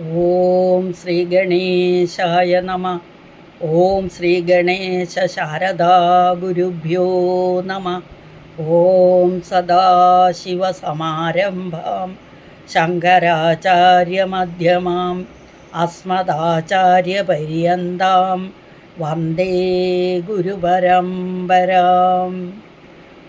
ഓം ശ്രീ ഗണേശായ നമ. ഓം ശ്രീ ഗണേശ ശാരദാ ഗുരുഭ്യോ നമ. ഓം സദാശിവസമാരംഭാം ശങ്കരാചാര്യമധ്യമാം അസ്മദാചാര്യപര്യന്താം വന്ദേ ഗുരുപരമ്പരാം.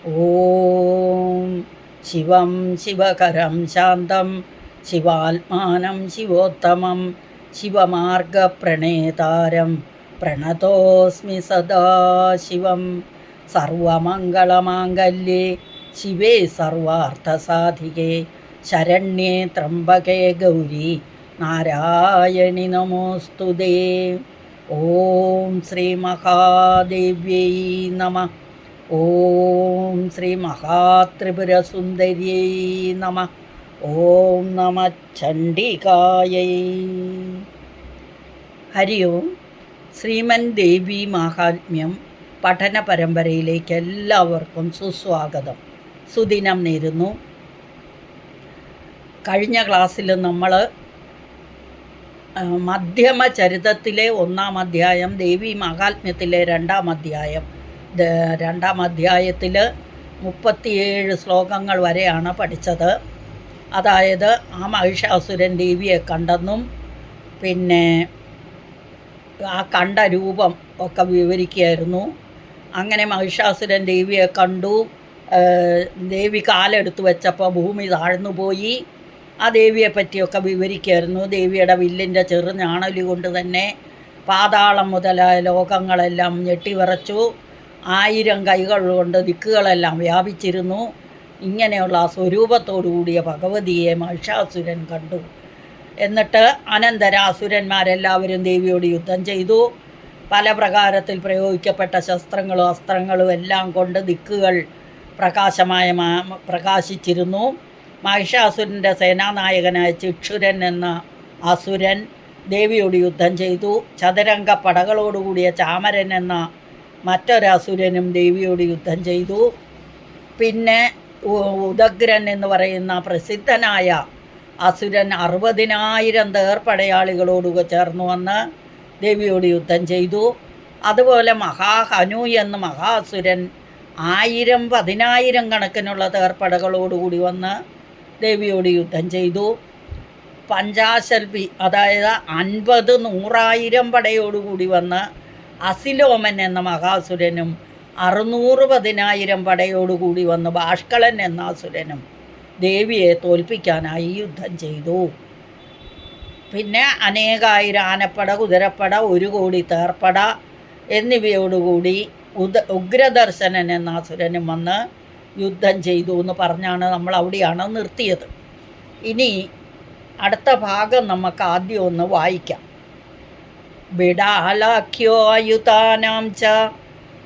ഓം ശിവം ശിവകരം ശാന്തം. ശിവാത്മാനം ശിവോത്തമം ശിവമാർഗപ്രണേതാരം പ്രണതോസ്മി സദാശിവം. സർവമംഗളമാംഗല്യേ ശിവേ സർവാർത്ഥസാധികേ. ശരണ്യേ ത്രംബകേ ഗൗരി നാരായണി നമോസ്തുതേ ഓം ശ്രീ മഹാദേവ്യൈ നമ. ഓം ശ്രീ മഹാത്രിപുരസുന്ദര്യൈ നമ. ഓം നമ ചണ്ഡികായൈ. ഹരി ഓം. ശ്രീമൻ ദേവി മാഹാത്മ്യം പഠന പരമ്പരയിലേക്ക് എല്ലാവർക്കും സുസ്വാഗതം. സുദിനം നേരുന്നു. കഴിഞ്ഞ ക്ലാസ്സിൽ നമ്മൾ മധ്യമ ചരിതത്തിലെ ഒന്നാം അധ്യായം ദേവി മഹാത്മ്യത്തിലെ രണ്ടാം അധ്യായം രണ്ടാം അധ്യായത്തിൽ മുപ്പത്തിയേഴ് ശ്ലോകങ്ങൾ വരെയാണ് പഠിച്ചത്. അതായത് ആ മഹിഷാസുരൻ ദേവിയെ കണ്ടെന്നും പിന്നെ ആ കണ്ട രൂപം ഒക്കെ വിവരിക്കുകയായിരുന്നു. അങ്ങനെ മഹിഷാസുരൻ ദേവിയെ കണ്ടു. ദേവി കാലെടുത്ത് വെച്ചപ്പോൾ ഭൂമി താഴ്ന്നു പോയി. ആ ദേവിയെ പറ്റിയൊക്കെ വിവരിക്കുമായിരുന്നു ദേവിയുടെ വില്ലിന്റെ ചെറുഞാണലി കൊണ്ട് തന്നെ പാതാളം മുതലായ ലോകങ്ങളെല്ലാം ഞെട്ടിവിറച്ചു. ആയിരം കൈകൾ കൊണ്ട് ദിക്കുകളെല്ലാം വ്യാപിച്ചിരുന്നു. ഇങ്ങനെയുള്ള ആ സ്വരൂപത്തോടു കൂടിയ ഭഗവതിയെ മഹിഷാസുരൻ കണ്ടു. എന്നിട്ട് അനന്തരാസുരന്മാരെല്ലാവരും ദേവിയോട് യുദ്ധം ചെയ്തു. പല പ്രകാരത്തിൽ പ്രയോഗിക്കപ്പെട്ട ശസ്ത്രങ്ങളും അസ്ത്രങ്ങളും എല്ലാം കൊണ്ട് ദിക്കുകൾ പ്രകാശമായ പ്രകാശിച്ചിരുന്നു. മഹിഷാസുരന്റെ സേനാനായകനായ ചിക്ഷുരൻ എന്ന അസുരൻ ദേവിയോട് യുദ്ധം ചെയ്തു. ചതുരംഗ പടകളോടുകൂടിയ ചാമരൻ എന്ന മറ്റൊരസുരനും ദേവിയോട് യുദ്ധം ചെയ്തു. പിന്നെ ഉദഗ്രൻ എന്ന് പറയുന്ന പ്രസിദ്ധനായ അസുരൻ അറുപതിനായിരം തേർപ്പടയാളികളോടുക ചേർന്ന് വന്ന് ദേവിയോട് യുദ്ധം ചെയ്തു. അതുപോലെ മഹാഹനു എന്ന മഹാസുരൻ ആയിരം പതിനായിരം കണക്കിനുള്ള തേർപ്പടകളോടുകൂടി വന്ന് ദേവിയോട് യുദ്ധം ചെയ്തു. പഞ്ചാശൽപി അതായത് അൻപത് നൂറായിരം പടയോടുകൂടി വന്ന് അസിലോമൻ എന്ന മഹാസുരനും അറുന്നൂറ് പതിനായിരം പടയോടുകൂടി വന്ന് ഭാഷ്കളൻ എന്ന അസുരനും ദേവിയെ തോൽപ്പിക്കാനായി യുദ്ധം ചെയ്തു. പിന്നെ അനേകായിരം ആനപ്പട കുതിരപ്പട ഒരു കോടി തേർപ്പട എന്നിവയോടുകൂടി ഉദ ഉഗ്രദർശനൻ എന്ന അസുരനും വന്ന് യുദ്ധം ചെയ്തു എന്ന് പറഞ്ഞാണ് നമ്മൾ അവിടെയാണ് നിർത്തിയത്. ഇനി അടുത്ത ഭാഗം നമുക്ക് ആദ്യം ഒന്ന് വായിക്കാം. ബിഡാലാഖ്യോ അയുതാനാം ച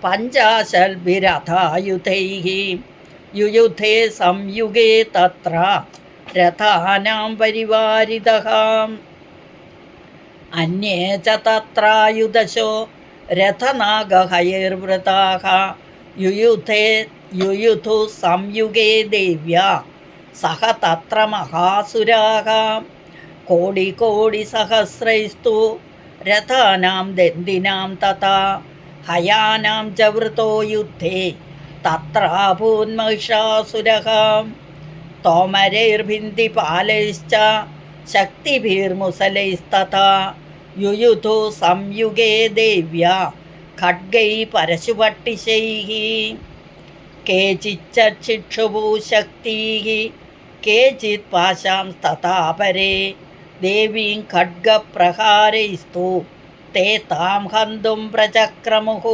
പഞ്ചാശൽഭിരഥായുധൈः യുയുധേ സംയുഗേ തത്ര രഥാനാം പരിവാരിതഃ അന്യേ ച തത്രായുധശോ രഥനാഗഹൈർവൃതാः യുയുധേ യുയുധു സംയുഗേ ദേവ്യാ സഹ തത്ര മഹാസുരാः കോടികോടിസഹസ്രൈസ്തു രഥാനാം ദന്തിനാം തഥാ. ഹയാനാം ച വൃതോ യുദ്ധേ തത്രാഭൂന്മഹിഷാസുരः തോമരൈർഭിന്ദിപാലൈശ്ച ശക്തിഭിർമുസലൈസ്തഥാ യുയുധു സംയുഗേ ദേവ്യാ ഖഡ്ഗൈ പരശുപട്ടിശൈः കേചിച്ചിക്ഷുഭൂ ശക്തീः കേചിത് പാശാംസ്തഥാ പരേ ദേവീം ഖഡ്ഗപ്രഹാരൈസ്തു ते तां हन्तुं प्रचक्रमुः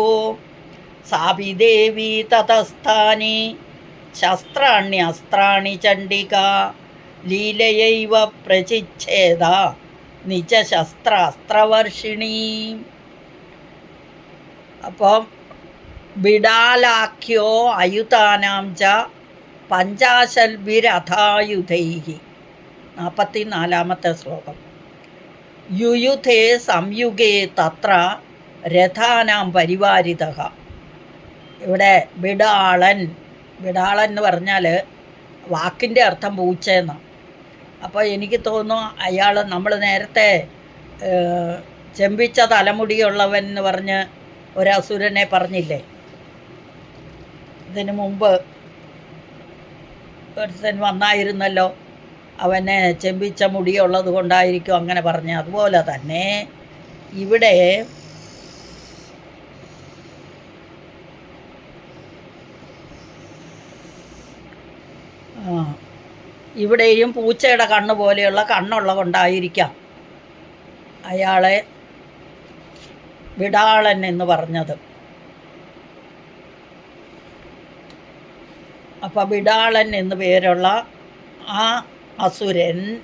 सापि देवी ततस्थानि शस्त्राण्यस्त्राणि चण्डिका लीलयैव प्रचिच्छेद നിജശസ്ത്രാസ്ത്രവർഷിണി അപ്പം ബിഡാലാഖ്യോ അയുതാനാം ച പഞ്ചാശൽഭിരഥായുധൈ നാൽപ്പത്തി നാലാമത്തെ ശ്ലോകം യുയുധേ സംയുഗേ തത്ര രഥാനാം പരിവാരിത. ഇവിടെ വിടാളൻ വിടാളൻ എന്ന് പറഞ്ഞാൽ വാക്കിന്റെ അർത്ഥം പൂച്ചയെന്ന്. അപ്പോൾ എനിക്ക് തോന്നുന്നു അയാൾ നമ്മൾ നേരത്തെ ചെമ്പിച്ച തലമുടിയുള്ളവൻ എന്ന് പറഞ്ഞ് ഒരസുരനെ പറഞ്ഞില്ലേ? ഇതിനു മുമ്പ് ഒരുത്തൻ വന്നായിരുന്നല്ലോ. അവന് ചെമ്പിച്ച മുടിയുള്ളത് കൊണ്ടായിരിക്കും അങ്ങനെ പറഞ്ഞ അതുപോലെ തന്നെ ഇവിടെ ഇവിടെയും പൂച്ചയുടെ കണ്ണ് പോലെയുള്ള കണ്ണുള്ള കൊണ്ടായിരിക്കാം അയാളെ വിടാളൻ എന്ന് പറഞ്ഞത്. അപ്പം വിടാളൻ എന്ന് പേരുള്ള ആ അസുരൻ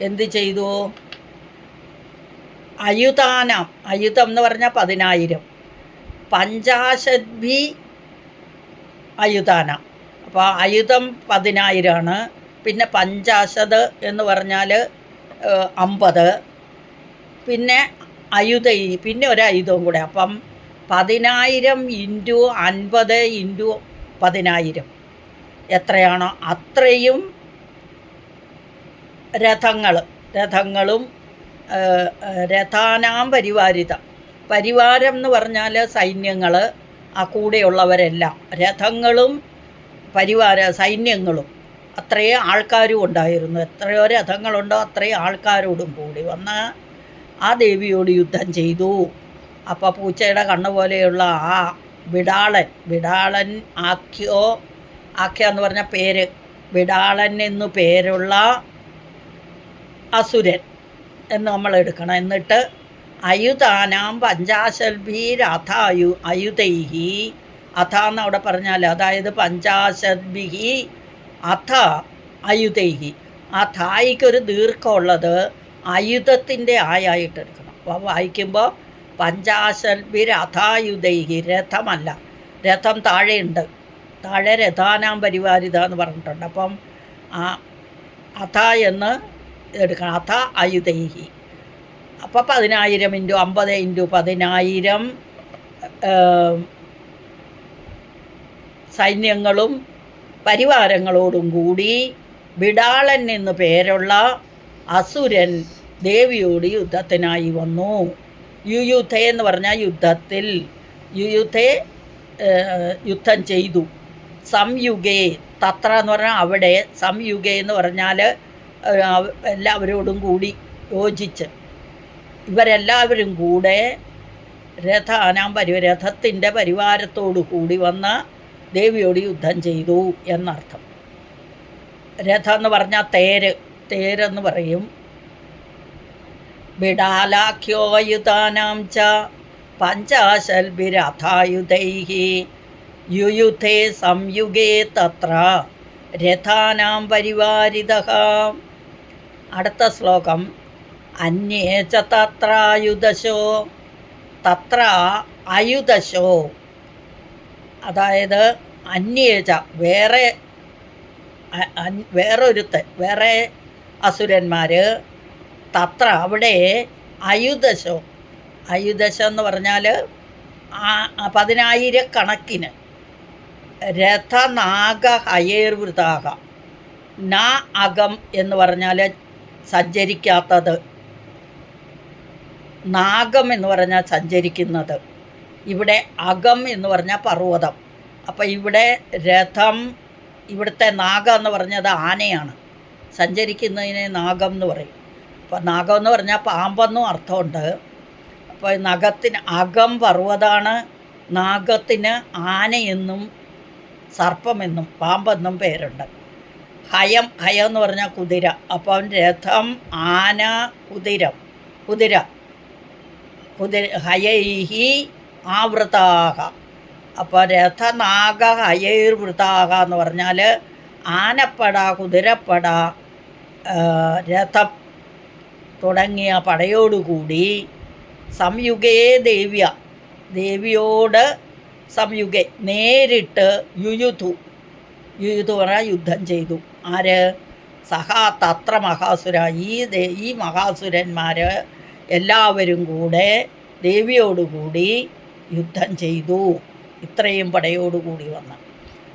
എന്ത് ചെയ്തു? അയുതാനം അയുതം എന്ന് പറഞ്ഞാൽ പതിനായിരം. പഞ്ചാശദ്ഭി അയുതാനം. അപ്പോൾ അയുധം പതിനായിരമാണ് പിന്നെ പഞ്ചാശത് എന്ന് പറഞ്ഞാൽ അമ്പത്. പിന്നെ അയുധ പിന്നെ ഒരു ആയുധവും കൂടെ. അപ്പം പതിനായിരം ഇന്റു അൻപത് ഇന്റു പതിനായിരം. എത്രയാണോ? അത്രയും രഥങ്ങൾ രഥങ്ങളും രഥാനാം പരിവാരിത. പരിവാരം എന്ന് പറഞ്ഞാൽ സൈന്യങ്ങൾ ആ കൂടെയുള്ളവരെല്ലാം. രഥങ്ങളും പരിവാര സൈന്യങ്ങളും. അത്രയും ആൾക്കാരും ഉണ്ടായിരുന്നു. എത്രയോ രഥങ്ങളുണ്ടോ അത്രയും ആൾക്കാരോടും കൂടി വന്ന് ആ ദേവിയോട് യുദ്ധം ചെയ്തു. അപ്പോൾ പൂച്ചയുടെ കണ്ണ് പോലെയുള്ള ആ വിടാളൻ വിടാളൻ ആഖ്യോ ആഖ്യ എന്ന് പറഞ്ഞ പേര് വിടാളൻ എന്നു പേരുള്ള അസുരൻ എന്ന് നമ്മൾ എടുക്കണം എന്നിട്ട് അയുതാനാം പഞ്ചാശൽഭി അഥ അയുതൈഹി. അഥ എന്ന് അവിടെ പറഞ്ഞാൽ അതായത് പഞ്ചാശദ്ഭിഹി അഥ അയുതൈഹി. ആ തായിക്കൊരു ദീർഘമുള്ളത് ആയുധത്തിന്റെ ആയായിട്ട് എടുക്കണം. അപ്പോൾ വായിക്കുമ്പോൾ പഞ്ചാശൽഭി രഥായുധൈഹി രഥമല്ല. രഥം താഴെയുണ്ട്. താഴെ രഥാനാം പരിവാരിത എന്ന് പറഞ്ഞിട്ടുണ്ട്. അപ്പം ആ അഥ എന്ന് എടുക്കണം അഥ ആയുധൈഹി. അപ്പോൾ പതിനായിരം ഇന്റു അമ്പത് ഇന്റു പതിനായിരം സൈന്യങ്ങളും പരിവാരങ്ങളോടും കൂടി വിടാളൻ എന്നു പേരുള്ള അസുരൻ ദേവിയോട് യുദ്ധത്തിനായി വന്നു. യുയുധെ എന്ന് പറഞ്ഞാൽ യുദ്ധത്തിൽ ഏഹ്, യുദ്ധം ചെയ്തു. സംയുഗേ തത്ര എന്ന് പറഞ്ഞാൽ അവിടെ സംയുഗേ എന്ന് പറഞ്ഞാൽ എല്ലാവരോടും കൂടി യോജിച്ച് ഇവരെല്ലാവരും കൂടെ രഥ പരി രഥത്തിന്റെ പരിവാരത്തോടു കൂടി വന്ന ദേവിയോട് യുദ്ധം ചെയ്തു എന്നർത്ഥം. രഥം എന്ന് പറഞ്ഞാൽ തേര് തേരെന്ന് പറയും. ബിഡാലാഖ്യോയുധാനാം ച പഞ്ചാശൽഭിരഥായുധൈः യുയുധേ സംയുഗേ തത്ര രഥാനാം പരിവാരിതഃ അടുത്ത ശ്ലോകം. അന്യേച്ച തത്രായുധശോ തത്ര അയുധശോ അതായത് അന്യേച വേറെ വേറൊരുത്ത് വേറെ അസുരന്മാർ തത്ര അവിടെ അയുധശോ അയുധശ എന്ന് പറഞ്ഞാൽ പതിനായിരക്കണക്കിന് രഥനാഗ ഹയേർവൃതാക ന അകം എന്ന് പറഞ്ഞാൽ സഞ്ചരിക്കാത്തത്. നാഗം എന്ന് പറഞ്ഞാൽ സഞ്ചരിക്കുന്നത്. ഇവിടെ അകം എന്ന് പറഞ്ഞാൽ പർവതം. അപ്പോൾ ഇവിടെ രഥം ഇവിടുത്തെ നാഗം എന്ന് പറഞ്ഞത് ആനയാണ്. സഞ്ചരിക്കുന്നതിനെ നാഗം എന്ന് പറയും. അപ്പോൾ നാഗം എന്ന് പറഞ്ഞാൽ പാമ്പെന്നും അർത്ഥമുണ്ട്. അപ്പോൾ നഖത്തിന് അകം പർവതമാണ് നാഗത്തിന് ആനയെന്നും സർപ്പമെന്നും പാമ്പെന്നും പേരുണ്ട്. ഹയം ഹയം എന്ന് പറഞ്ഞാൽ കുതിര. അപ്പം രഥം ആന കുതിരം. കുതിര. കുതിര ഹയൈഹി ആവൃതാഹ. അപ്പോൾ രഥനാഗ ഹയൈർവൃതാഹ എന്ന് പറഞ്ഞാൽ ആനപ്പട കുതിരപ്പട രഥം തുടങ്ങിയ പടയോടുകൂടി സംയുഗേ ദേവ്യ. ദേവിയോട് സംയുഗെ നേരിട്ട് യുയുധു. യുയുധു പറഞ്ഞാൽ യുദ്ധം ചെയ്തു. ആര്? സഹാ തത്ര മഹാസുര. ഈ ദേ ഈ മഹാസുരന്മാർ എല്ലാവരും കൂടെ ദേവിയോടുകൂടി യുദ്ധം ചെയ്തു. ഇത്രയും പടയോടുകൂടി വന്ന്.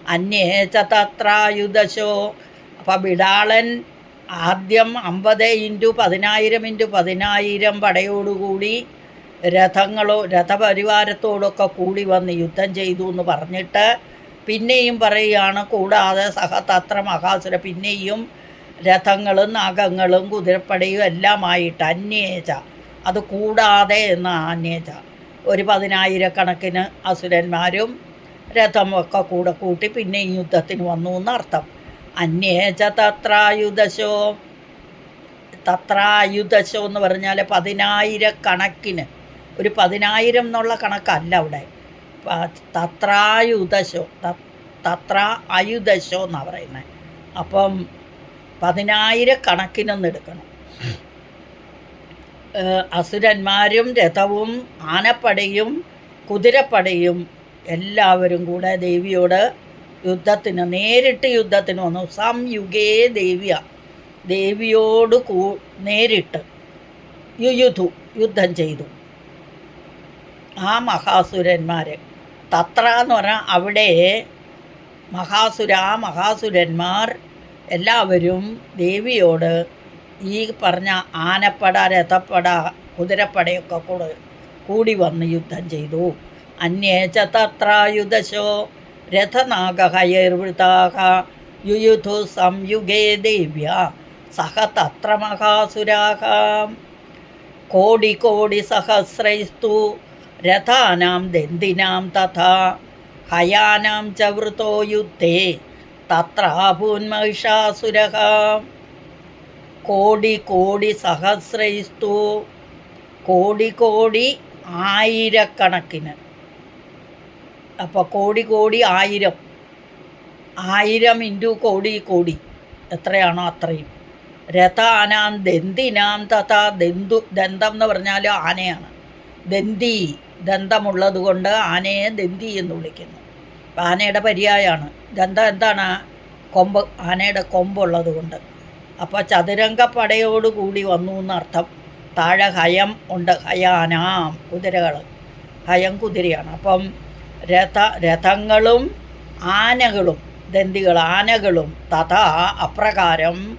അന്യേച്ച തത്രായുധശോ. അപ്പം ബിടാളൻ ആദ്യം അമ്പത് ഇന്റു പതിനായിരം ഇന്റു പതിനായിരം പടയോടുകൂടി രഥങ്ങളോ രഥപരിവാരത്തോടൊക്കെ കൂടി വന്ന് യുദ്ധം ചെയ്തു എന്ന് പറഞ്ഞിട്ട് പിന്നെയും പറയുകയാണ് കൂടാതെ സഹതത്ര മഹാസുര പിന്നെയും രഥങ്ങളും നഖങ്ങളും കുതിരപ്പടയും എല്ലാമായിട്ട് അന്യേച അത് കൂടാതെ എന്ന അന്യേച ഒരു പതിനായിരക്കണക്കിന് അസുരന്മാരും രഥമൊക്കെ കൂടെ കൂട്ടി പിന്നെയും യുദ്ധത്തിന് വന്നു എന്നർത്ഥം. അന്യേച തത്രായുധശോ? തത്രായുധശോ എന്ന് പറഞ്ഞാൽ പതിനായിരക്കണക്കിന്. ഒരു പതിനായിരം എന്നുള്ള കണക്കല്ല അവിടെ. തത്രായുധശോ തത്ര അയുധശോ എന്നാണ് പറയുന്നത് അപ്പം പതിനായിരക്കണക്കിനൊന്ന് എടുക്കണം. അസുരന്മാരും രഥവും ആനപ്പടയും കുതിരപ്പടയും എല്ലാവരും കൂടെ ദേവിയോട് യുദ്ധത്തിന് നേരിട്ട് യുദ്ധത്തിന് വന്നു. സംയുഗേ ദേവിയ. ദേവിയോട് കൂ നേരിട്ട് യുയുധു യുദ്ധം ചെയ്തു. ആ മഹാസുരന്മാർ തത്ര എന്ന് പറഞ്ഞാൽ അവിടെ മഹാസുര മഹാസുരന്മാർ എല്ലാവരും ദേവിയോട് ഈ പറഞ്ഞ ആനപ്പട രഥപ്പട കുതിരപ്പടയൊക്കെ കൂടെ കൂടി വന്ന് യുദ്ധം ചെയ്തു. അന്യേച്ച തത്രായുധശോ രഥനാഗഹയർവൃതാഹ യുയുധു സംയുഗേ ദേവ്യ സഹ തത്ര മഹാസുരാഹ. കോടി കോടി സഹസ്രൈസ്തു രഥാനാം ദന്തിനാം തഥാ ഹയാനാം ച വൃതോ യുദ്ധേ സഹസ്രൈസ്തു കോടി കോടി ആയിരക്കണക്കിന്. അപ്പോൾ കോടി കോടി ആയിരം. ആയിരം ഇന്റു കോടി കോടി. എത്രയാണോ അത്രയും. രഥാനാം ദന്തിനാം തഥാ ദന്തു ദന്തം എന്ന് പറഞ്ഞാൽ ആനയാണ്. ദന്തി ദന്തമുള്ളത് കൊണ്ട് ആനയെ ദന്തി എന്ന് വിളിക്കുന്നു. അപ്പം ആനയുടെ പര്യായമാണ് ദന്തം എന്താണ്? കൊമ്പ്. ആനയുടെ കൊമ്പുള്ളത് കൊണ്ട് അപ്പോൾ ചതുരംഗപ്പടയോട് കൂടി വന്നു എന്നർത്ഥം. താഴെ ഹയം ഉണ്ട്. ഹയാനാം. കുതിരകൾ ഹയം കുതിരയാണ്. അപ്പം രഥ രഥങ്ങളും ആനകളും ദന്തികൾ ആനകളും തഥാ അപ്രകാരം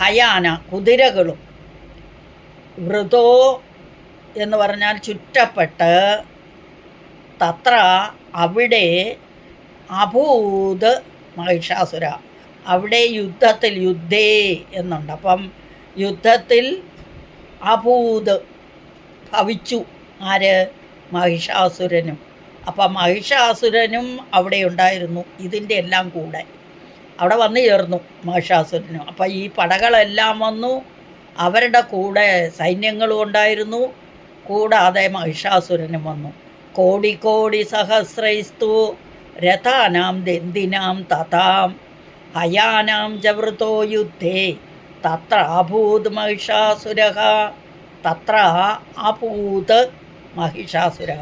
ഹയാന കുതിരകളും വൃതോ എന്ന് പറഞ്ഞാൽ ചുറ്റപ്പെട്ട് തത്ര അവിടെ അഭൂത് മഹിഷാസുര. അവിടെ യുദ്ധത്തിൽ യുദ്ധേ എന്നുണ്ട്. അപ്പം യുദ്ധത്തിൽ അഭൂത് ഭവിച്ചു. ആര്? മഹിഷാസുരനും. അപ്പം മഹിഷാസുരനും അവിടെ ഉണ്ടായിരുന്നു. ഇതിന്റെ എല്ലാം കൂടെ. അവിടെ വന്നു ചേർന്നു മഹിഷാസുരനും. അപ്പം ഈ പടകളെല്ലാം വന്നു. അവരുടെ കൂടെ സൈന്യങ്ങളും ഉണ്ടായിരുന്നു. കൂടാതെ മഹിഷാസുരനും വന്നു. കോടി കോടി സഹസ്രൈസ്തു രഥാനാം ദന്തിനാം തഥാം ഹയാനാം ജവൃതോ യുദ്ധേ തത്ര അഭൂത് മഹിഷാസുര തത്ര അഭൂത് മഹിഷാസുര.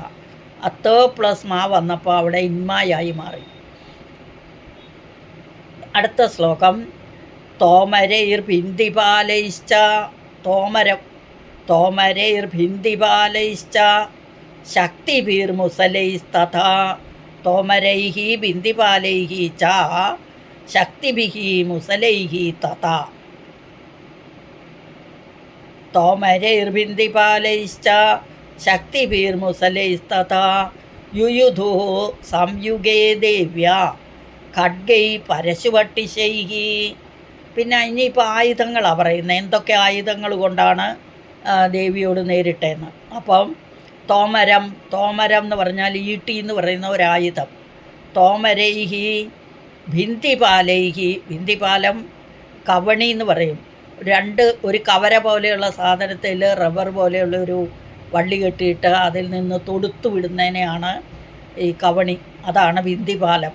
അത്ത് പ്ലസ് മാ വന്നപ്പോൾ അവിടെ ഇന്മായായി മാറി. അടുത്ത ശ്ലോകം. തോമരൈർ പിന്തിപാലയിച്ച തോമരം തോമരൈർ ഭിന്ദിപാലൈശ്ച ശക്തിഭിർമുസലൈസ്തഥാ. തോമരൈः ഭിന്ദിപാലൈः ച ശക്തിഭിः മുസലൈः തഥാ. തോമരൈർഭിന്തിപാലൈശ്ച ശക്തിഭിർമുസലൈസ്തഥാ. യുയുധു സംയുഗേ ദേവ്യ ഖഡ്ഗൈ പരശുവട്ടിശൈഹി. പിന്നെ ഇനിയിപ്പോൾ ആയുധങ്ങളാണ് പറയുന്നത് എന്തൊക്കെ ആയുധങ്ങൾ കൊണ്ടാണ് ദേവിയോട് നേരിട്ടേന്ന്. അപ്പം തോമരം തോമരം എന്ന് പറഞ്ഞാൽ ഈട്ടി എന്ന് പറയുന്ന ഒരായുധം. തോമരൈഹി ഭിന്തിപാലൈഹി ഭിന്തിപാലം കവണി എന്ന് പറയും. രണ്ട് ഒരു കവര പോലെയുള്ള സാധനത്തിൽ റബ്ബർ പോലെയുള്ള ഒരു വള്ളി കെട്ടിയിട്ട് അതിൽ നിന്ന് തൊടുത്തു വിടുന്നതിനെയാണ് ഈ കവണി. അതാണ് ഭിന്തിപാലം.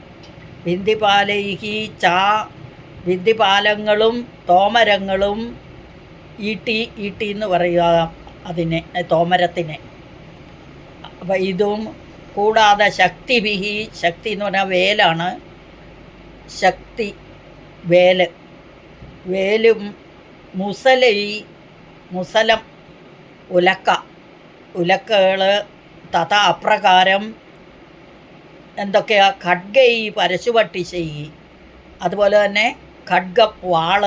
ഭിന്തിപാലൈഹി ചാ ഭിന്തിപാലങ്ങളും തോമരങ്ങളും ഈട്ടി ഈട്ടി എന്ന് പറയുക അതിനെ തോമരത്തിനെ. അപ്പം ഇതും കൂടാതെ ശക്തിഭിഹി ശക്തി എന്ന് പറഞ്ഞാൽ വേലാണ്. ശക്തി വേൽ. വേലും മുസലി മുസലം ഉലക്ക. ഉലക്കകൾ തഥ അപ്രകാരം എന്തൊക്കെയാ? ഖഡ്ഗൈ പരശുപട്ടി ചെയ്യി അതുപോലെ തന്നെ ഖഡ്ഗ വാൾ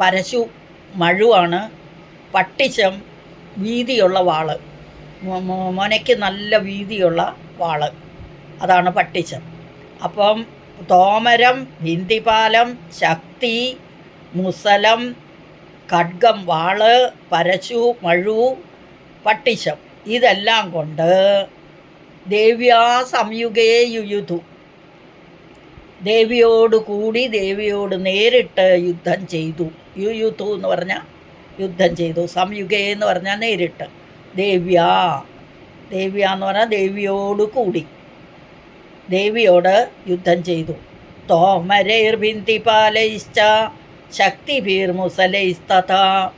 പരശു മഴുവാണ് പട്ടിച്ചം വീതിയുള്ള വാൾ. മൊ- മൊ- നല്ല വീതിയുള്ള വാൾ. അതാണ് പട്ടിച്ചം അപ്പം തോമരം ഭിന്തിപാലം ശക്തി മുസലം ഖഡ്ഗം വാൾ പരശു മഴു പട്ടിച്ചം ഇതെല്ലാം കൊണ്ട് ദേവ്യാ സംയുഗേ യുയുതു. ദേവിയോട് കൂടി ദേവിയോട് നേരിട്ട് യുദ്ധം ചെയ്തു. യുയുധു എന്ന് പറഞ്ഞാൽ യുദ്ധം ചെയ്തു. സംയുഗേ എന്ന് പറഞ്ഞാൽ നേരിട്ട്. ദേവ്യ. ദേവ്യ എന്ന് പറഞ്ഞാൽ ദേവിയോട് കൂടി. ദേവിയോട് യുദ്ധം ചെയ്തു. തോമരൈർഭിന്തിപാലൈശ്ച ശക്തിഭീർമുസലൈസ്തഥാ.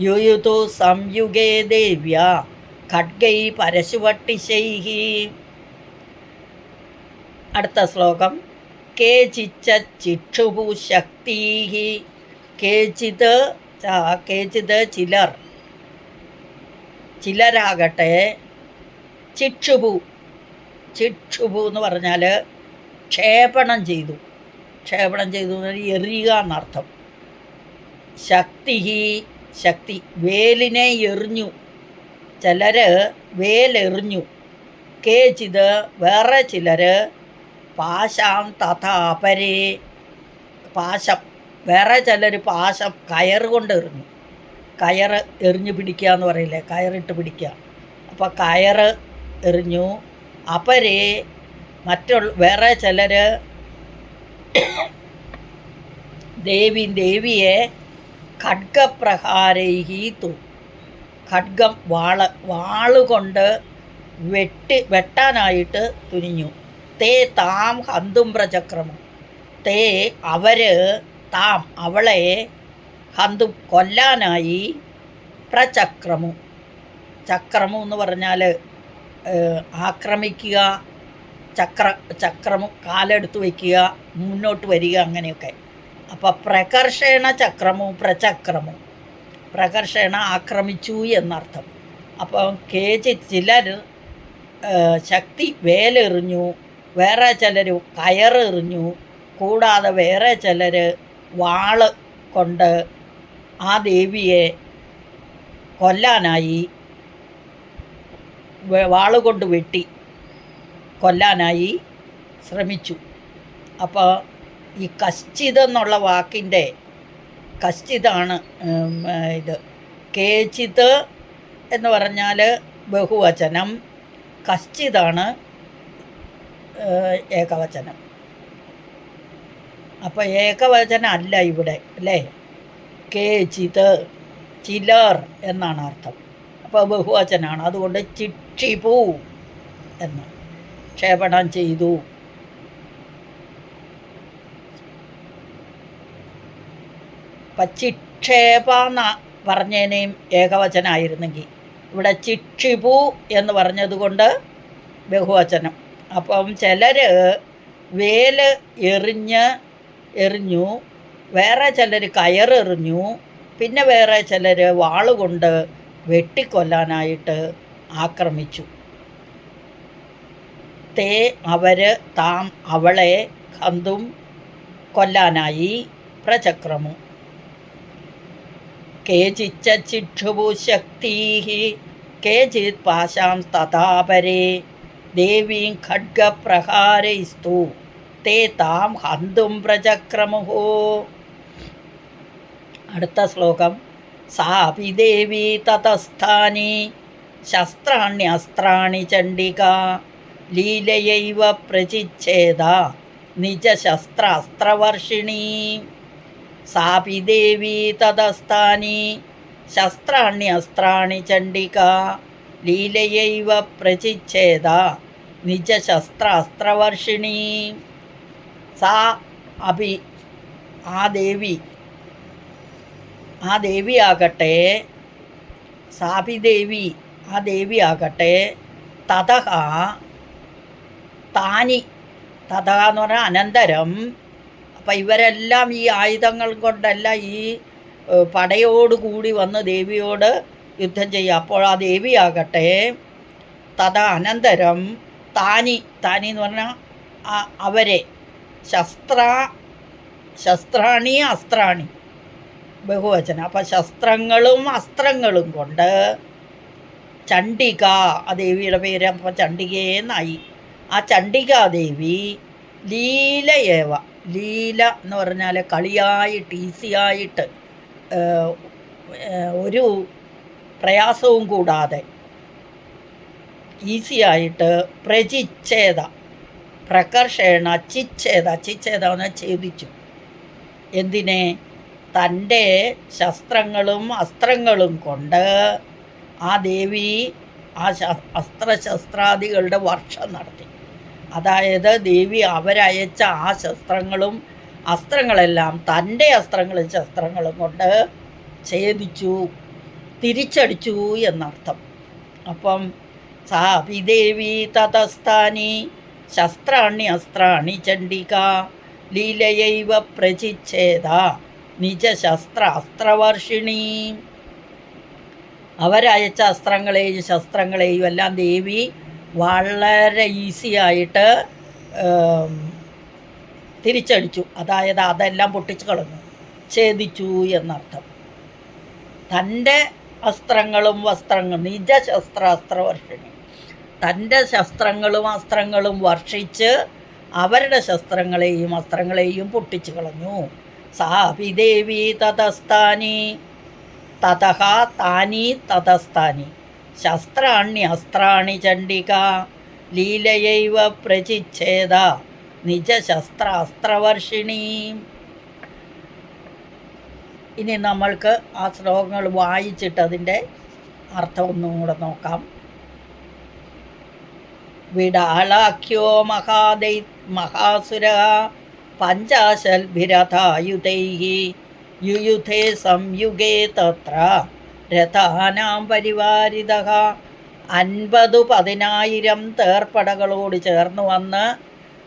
യുയുതു സംയുഗേ ദേവ്യ ഖഡ്ഗൈ പരശുവട്ടിശൈ അടുത്ത ശ്ലോകം. കേചിച്ച ചിക്ഷുഭു ശക്തീ കേചിത് കേചിത് ചിലർ. ചിലരാകട്ടെ ചിക്ഷുഭു. ചിക്ഷുഭു എന്ന് പറഞ്ഞാൽ ക്ഷേപണം ചെയ്തു. ക്ഷേപണം ചെയ്തു എറിയുക എന്നർത്ഥം. ശക്തി ശക്തി വേലിനെ എറിഞ്ഞു. ചിലർ വേലെറിഞ്ഞു. കേചിത് വേറെ ചിലർ പാശാം തഥാപരേ. പാശം വേറെ ചിലർ പാശം കയറ് കൊണ്ട് എറിഞ്ഞു. കയറ് എറിഞ്ഞു പിടിക്കുക എന്ന് പറയില്ലേ? കയറിട്ട് പിടിക്കുക. അപ്പോൾ കയറ് എറിഞ്ഞു. അപരേ മറ്റുള്ള വേറെ ചിലർ ദേവി ദേവിയെ ഖഡ്ഗപ്രഹാരൈഹി തു. ഖഡ്ഗം വാൾ വാളുകൊണ്ട് വെട്ടി വെട്ടാനായിട്ട് തുനിഞ്ഞു. തേ താം ഹന്തും പ്രചക്രമം തേ അവർ താം അവളെ ഹന്തു കൊല്ലാനായി പ്രചക്രമു. ചക്രമു എന്ന് പറഞ്ഞാൽ ആക്രമിക്കുക ചക്ര ചക്രമു കാലെടുത്ത് വയ്ക്കുക മുന്നോട്ട് വരിക അങ്ങനെയൊക്കെ. അപ്പോൾ പ്രകർഷണ ചക്രമു പ്രചക്രമു. പ്രകർഷണ ആക്രമിച്ചു എന്നർത്ഥം. അപ്പം കേജി ചിലർ ശക്തി വേലെറിഞ്ഞു വേറെ ചിലർ കയറെറിഞ്ഞു കൂടാതെ വേറെ ചിലർ വാൾ കൊണ്ട് ആ ദേവിയെ കൊല്ലാനായി വാൾ വാൾ കൊണ്ട് വെട്ടി കൊല്ലാനായി ശ്രമിച്ചു. അപ്പോൾ ഈ കശ്ചിത് എന്നുള്ള വാക്കിന്റെ കശ്ചിതാണ് ഇത്. കേചിത് എന്ന് പറഞ്ഞാൽ ബഹുവചനം. കശ്ചിതാണ് ഏകവചനം. അപ്പോൾ ഏകവചനം അല്ല ഇവിടെ അല്ലേ? കേചിത് ചിലർ എന്നാണ് അർത്ഥം. അപ്പോൾ ബഹുവചനാണ്. അതുകൊണ്ട് ചിക്ഷിപു എന്ന്. ക്ഷേപണം ചെയ്തു. അപ്പം ചിക്ഷേപ എന്ന പറഞ്ഞതിനെയും ഏകവചനമായിരുന്നെങ്കിൽ ഇവിടെ ചിക്ഷിപു എന്ന് പറഞ്ഞതുകൊണ്ട് ബഹുവചനം. അപ്പം ചിലർ വേൽ എറിഞ്ഞ് എറിഞ്ഞു. വേറെ ചിലർ കയറെറിഞ്ഞു പിന്നെ വേറെ ചിലർ വാളുകൊണ്ട് വെട്ടിക്കൊല്ലാനായിട്ട് ആക്രമിച്ചു. തേ അവർ താം അവളെ കന്തും കൊല്ലാനായി പ്രചക്രമു. കേചിച്ച ചിക്ഷുഭു ശക്തീഹി കേചിത് പാശാം തഥാപരേ. ദേവീം ഖഡ്ഗപ്രഹാരൈസ്തു തേ താം ഹന്തും പ്രചക്രമുഹോ. അടുത്ത ശ്ലോകം. സാപി ദേവി തതസ്ഥാനി ശസ്ത്രാണ്യസ്ത്രാണി ചണ്ഡിക ലീലയൈവ പ്രചിച്ഛേദ നിജശസ്ത്രാസ്ത്രവർഷിണീ. സാപി ദേവി തതസ്ഥാനി ശസ്ത്രാണ്യസ്ത്രാണി ചണ്ഡിക ലീലയൈവ പ്രചിച്ഛേദ നിജശസ്ത്രാസ്ത്രവർഷിണീ. സാ അഭി ആ ദേവി ആ ദേവിയാകട്ടെ സാപി ദേവി ആ ദേവിയാകട്ടെ തഥ താനി തഥ എന്ന് പറഞ്ഞാൽ അനന്തരം. അപ്പം ഇവരെല്ലാം ഈ ആയുധങ്ങൾ കൊണ്ടല്ല ഈ പടയോട് പടയോടുകൂടി വന്ന് ദേവിയോട് യുദ്ധം ചെയ്യുക. അപ്പോൾ ആ ദേവിയാകട്ടെ തഥ അനന്തരം താനി താനി എന്ന് പറഞ്ഞാൽ അവരെ. ശസ്ത്ര ശസ്ത്രാണി അസ്ത്രാണി. ബഹുവചനം. അപ്പം ശസ്ത്രങ്ങളും അസ്ത്രങ്ങളും കൊണ്ട് ചണ്ഡിക ആ ദേവിയുടെ പേര് അപ്പം ചണ്ഡികയെന്നായി ആ ചണ്ഡികാദേവി ലീലയേവ ലീല എന്ന് പറഞ്ഞാൽ കളിയായിട്ട് ഈസിയായിട്ട് ഒരു പ്രയാസവും കൂടാതെ ഈസിയായിട്ട് പ്രജിച്ഛേദ. പ്രകർഷേണ ചിച്ഛേദ ചിച്ഛേദ എന്ന് ഛേദിച്ചു. എന്തിനെ? തന്റെ ശസ്ത്രങ്ങളും അസ്ത്രങ്ങളും കൊണ്ട് ആ ദേവി ആ അസ്ത്രശസ്ത്രാദികളുടെ വർഷം നടത്തി. അതായത് ദേവി അവരയച്ച ആ ശസ്ത്രങ്ങളും അസ്ത്രങ്ങളെല്ലാം തന്റെ അസ്ത്രങ്ങളും ശസ്ത്രങ്ങളും കൊണ്ട് ഛേദിച്ചു തിരിച്ചടിച്ചു എന്നർത്ഥം. അപ്പം സാപി ദേവി തതസ്ഥാനി ശസ്ത്രാണി അസ്ത്രാണി ചണ്ഡിക ലീലയൈവ പ്രചിച്ഛേദ നിജശസ്ത്ര അസ്ത്രവർഷിണി. അവരയച്ച അസ്ത്രങ്ങളെയും ശസ്ത്രങ്ങളെയും എല്ലാം ദേവി വളരെ ഈസി ആയിട്ട് തിരിച്ചടിച്ചു. അതായത് അതെല്ലാം പൊട്ടിച്ചു കളഞ്ഞു. ഛേദിച്ചു എന്നർത്ഥം. തന്റെ അസ്ത്രങ്ങളും വസ്ത്രങ്ങളും നിജശസ്ത്ര അസ്ത്രവർഷിണി. തന്റെ ശസ്ത്രങ്ങളും അസ്ത്രങ്ങളും വർഷിച്ച് അവരുടെ ശസ്ത്രങ്ങളെയും അസ്ത്രങ്ങളെയും പൊട്ടിച്ചു കളഞ്ഞു. സാപി ദേവി തതസ്ഥാനി താനി തതസ്ഥാനി. ശസ്ത്രാണി അസ്ത്രാണി ചണ്ഡിക ലീലയൈവ പ്രചിച്ഛേദ നിജശസ്ത്ര അസ്ത്രവർഷിണി ഇനി നമ്മൾക്ക് ആ ശ്ലോകങ്ങൾ വായിച്ചിട്ട് അതിന്റെ അർത്ഥം ഒന്നും കൂടെ നോക്കാം. വിടാളാഖ്യോ മഹാദൈ മഹാസുര പഞ്ചാശൽ പഞ്ചാശൽഭിരഥായുധൈ യുയുധേ സംയുഗേ തത്ര രഥാനാം പരിവാരിത അൻപതു പതിനായിരം തേർപ്പടകളോട് ചേർന്ന് വന്ന്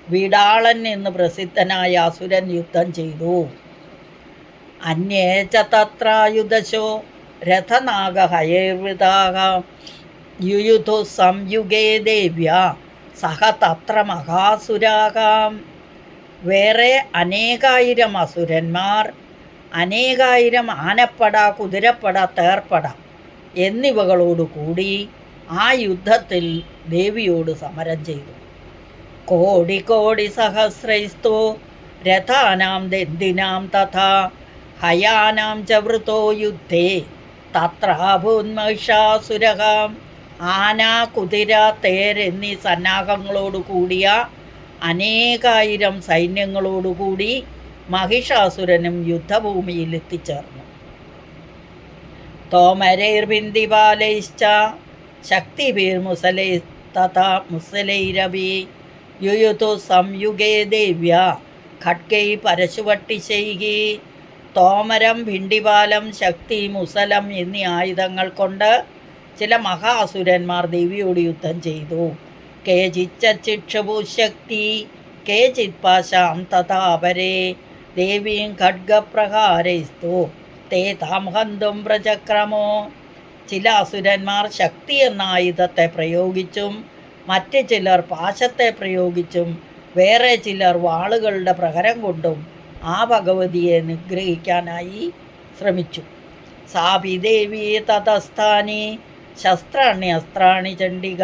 വിടാളൻ എന്ന് പ്രസിദ്ധനായ അസുരൻ യുദ്ധം ചെയ്തു. അന്യേച്ച തത്രായുധശോ രഥനാഗഹയർവിതാക യുയുധു സംയുഗേ ദേവ്യ സഹ തത്ര മഹാസുരാകാം. വേറെ അനേകായിരം അസുരന്മാർ അനേകായിരം ആനപ്പട കുതിരപ്പട തേർപ്പട എന്നിവകളോടുകൂടി ആ യുദ്ധത്തിൽ ദേവിയോട് സമരം ചെയ്തു. കോടി കോടി സഹസ്രൈസ്തോ രഥാനാം ദന്തിനാം തഥാ ഹയാനാം ച വൃതോ യുദ്ധേ തത്രാഭൂന്മഹിഷാസുരക. ആന കുതിര തേർ എന്നീ സന്നാഹങ്ങളോട് കൂടിയ അനേകായിരം സൈന്യങ്ങളോടുകൂടി മഹിഷാസുരനും യുദ്ധഭൂമിയിൽ എത്തിച്ചേർന്നു. തോമരൈർബിന്ദിപാലൈശ്ച ശക്തിഭീർമുസലൈ തഥാ മുസലൈരവി യുയുതു സംയുഗേ ദേവ്യ ഖഡ്ഗൈ പരശുവട്ടിശൈഹി തോമരം ഭിണ്ടിപാലം ശക്തി മുസലം എന്നീ ആയുധങ്ങൾ കൊണ്ട് ചില മഹാസുരന്മാർ ദേവിയോട് യുദ്ധം ചെയ്തു. കേചിച്ചിക്ഷുഭു ശക്തി കേചിത് പാശാം തഥാ പരേ ദേവീം ഖഡ്ഗപ്രഹാരൈസ്തു തേ താം ഹന്തും പ്രചക്രമോ. ചില അസുരന്മാർ ശക്തി എന്ന ആയുധത്തെ പ്രയോഗിച്ചും മറ്റ് ചിലർ പാശത്തെ പ്രയോഗിച്ചും വേറെ ചിലർ വാളുകളുടെ പ്രഹരം കൊണ്ടും ആ ഭഗവതിയെ നിഗ്രഹിക്കാനായി ശ്രമിച്ചു. സാപി ദേവി തതസ്ഥാനി ശസ്ത്രാണി അസ്ത്രാണി ചണ്ഡിക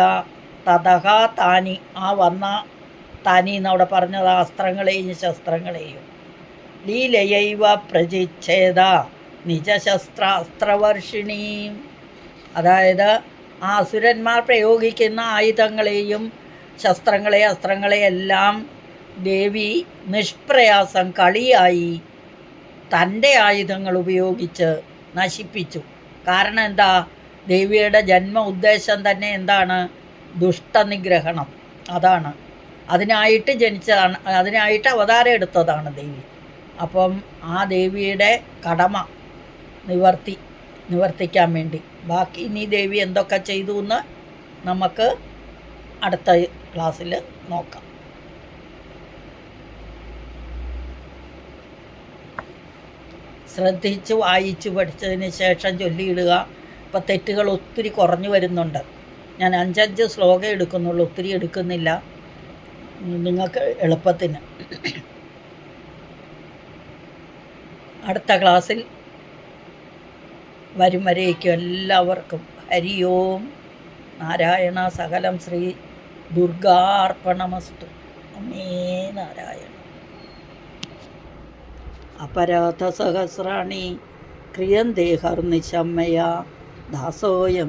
തതഹ താനി. ആ വന്ന താനി എന്നവിടെ പറഞ്ഞത് അസ്ത്രങ്ങളെയും ശസ്ത്രങ്ങളെയും. ലീലയൈവ പ്രജിച്ഛേദ നിജശസ്ത്ര അസ്ത്രവർഷിണി. അതായത് ആ അസുരന്മാർ പ്രയോഗിക്കുന്ന ആയുധങ്ങളെയും ശസ്ത്രങ്ങളെ അസ്ത്രങ്ങളെയെല്ലാം ദേവി നിഷ്പ്രയാസം കളിയായി തന്റെ ആയുധങ്ങൾ ഉപയോഗിച്ച് നശിപ്പിച്ചു. കാരണം എന്താ? ദേവിയുടെ ജന്മ ഉദ്ദേശം തന്നെ എന്താണ്? ദുഷ്ടനിഗ്രഹണം. അതാണ്. അതിനായിട്ട് ജനിച്ചതാണ് അതിനായിട്ട് അവതാരം എടുത്തതാണ് ദേവി. അപ്പം ആ ദേവിയുടെ കടമ നിവർത്തി നിവർത്തിക്കാൻ വേണ്ടി. ബാക്കി ഇനി ദേവി എന്തൊക്കെ ചെയ്തു എന്ന് നമുക്ക് അടുത്ത ക്ലാസ്സിൽ നോക്കാം. ശ്രദ്ധിച്ച് വായിച്ചു പഠിച്ചതിന് ശേഷം ചൊല്ലിയിടുക. ഇപ്പം തെറ്റുകൾ ഒത്തിരി കുറഞ്ഞു വരുന്നുണ്ട്. ഞാൻ അഞ്ചഞ്ച് ശ്ലോകം എടുക്കുന്നുള്ളൂ ഒത്തിരി എടുക്കുന്നില്ല. നിങ്ങൾക്ക് എളുപ്പത്തിന്. അടുത്ത ക്ലാസ്സിൽ വരും വരേക്കും എല്ലാവർക്കും. ഹരി ഓം നാരായണ സകലം ശ്രീ ദുർഗാർപ്പണമസ്തു. അമ്മേ നാരായണ. അപരാധ സഹസ്രാണി ക്രിയന്തേ ഹർനിശമ്മയ. Đá sôi!